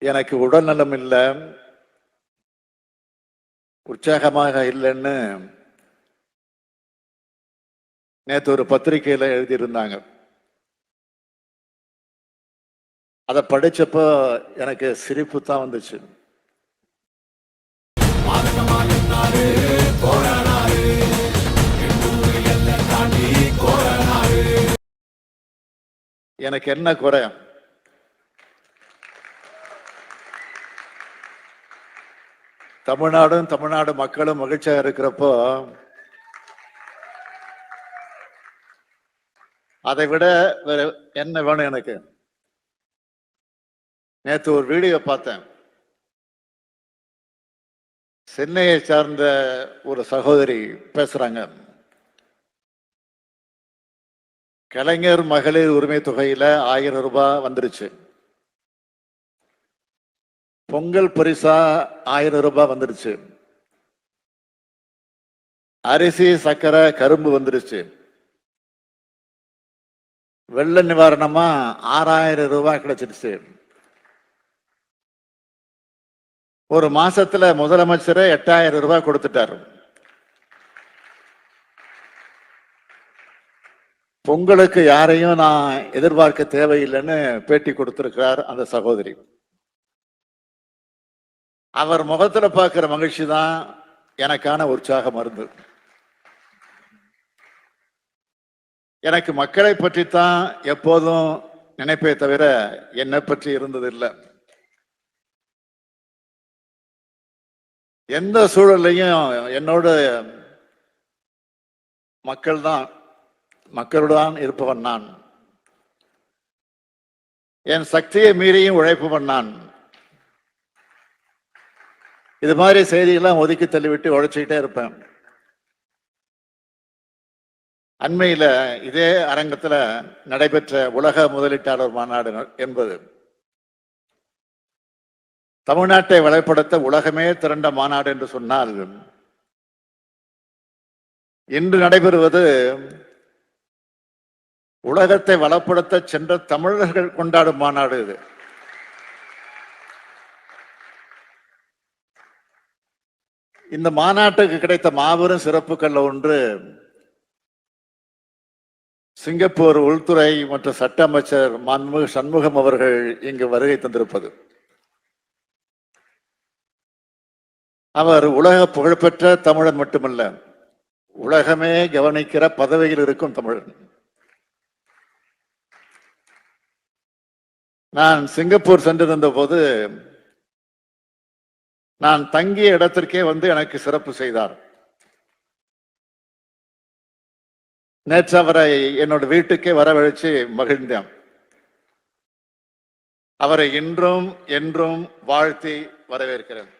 எனக்கு உடல்நலம் இல்லை. உற்சாகமாக இல்லைன்னு நேற்று ஒரு பத்திரிகையில் எழுதியிருந்தாங்க. அதை படிச்சப்போ எனக்கு சிரிப்பு தான் வந்துச்சு. எனக்கு என்ன குறை? தமிழ்நாடும் தமிழ்நாடு மக்களும் மகிழ்ச்சியாக இருக்கிறப்போ அதை விட வேற என்ன வேணும் எனக்கு? நேத்து ஒரு வீடியோ பார்த்தேன். சென்னையை சார்ந்த ஒரு சகோதரி பேசுறாங்க. கலைஞர் மகளிர் உரிமை தொகையில ஆயிரம் ரூபாய் வந்துருச்சு. பொங்கல் பரிசா ஆயிரம் ரூபாய் வந்துருச்சு. அரிசி சக்கரை கரும்பு வந்துருச்சு. வெள்ள நிவாரணமா ஆறாயிரம் ரூபாய் கிடைச்சிருச்சு. ஒரு மாசத்துல முதலமைச்சர் எட்டாயிரம் ரூபாய் கொடுத்துட்டாரு. பொங்கலுக்கு யாரையும் நான் எதிர்பார்க்க தேவையில்லைன்னு பேட்டி கொடுத்திருக்கிறார் அந்த சகோதரி. அவர் முகத்துல பார்க்கிற மகிழ்ச்சி தான் எனக்கான உற்சாக மருந்து. எனக்கு மக்களை பற்றி தான் எப்போதும் நினைப்பே தவிர என்னை பற்றி இருந்ததில்லை. எந்த சூழல்லையும் என்னோட மக்கள் தான் மக்களுடன் இருப்பவன் நான். என் சக்தியை மீறியும் உழைப்பவன் நான். இது மாதிரி செய்திகள்லாம் ஒதுக்கி தள்ளிவிட்டு உழைச்சிக்கிட்டே இருப்பேன். அண்மையில இதே அரங்கத்துல நடைபெற்ற உலக முதலீட்டாளர் மாநாடு என்பது தமிழ்நாட்டை வளப்படுத்த உலகமே திரண்ட மாநாடு என்று சொன்னால் இன்று நடைபெறுவது உலகத்தை வளப்படுத்த சென்ற தமிழர்கள் கொண்டாடும் மாநாடு இது. இந்த மாநாட்டுக்கு கிடைத்த மாபெரும் சிறப்புகள்ல ஒன்று சிங்கப்பூர் உள்துறை மற்றும் சட்ட அமைச்சர் மன்முக சண்முகம் அவர்கள் இங்கு வருகை தந்திருப்பது. அவர் உலக புகழ்பெற்ற தமிழன் மட்டுமல்ல உலகமே கவனிக்கிற பதவியில் இருக்கும் தமிழன். நான் சிங்கப்பூர் சென்றிருந்த போது நான் தங்கிய இடத்திற்கே வந்து எனக்கு சிறப்பு செய்தார். நேற்று அவரை என்னோட வீட்டுக்கே வரவழைச்சு மகிழ்ந்தேன். அவரை இன்றும் என்றும் வாழ்த்தி வரவேற்கிறேன்.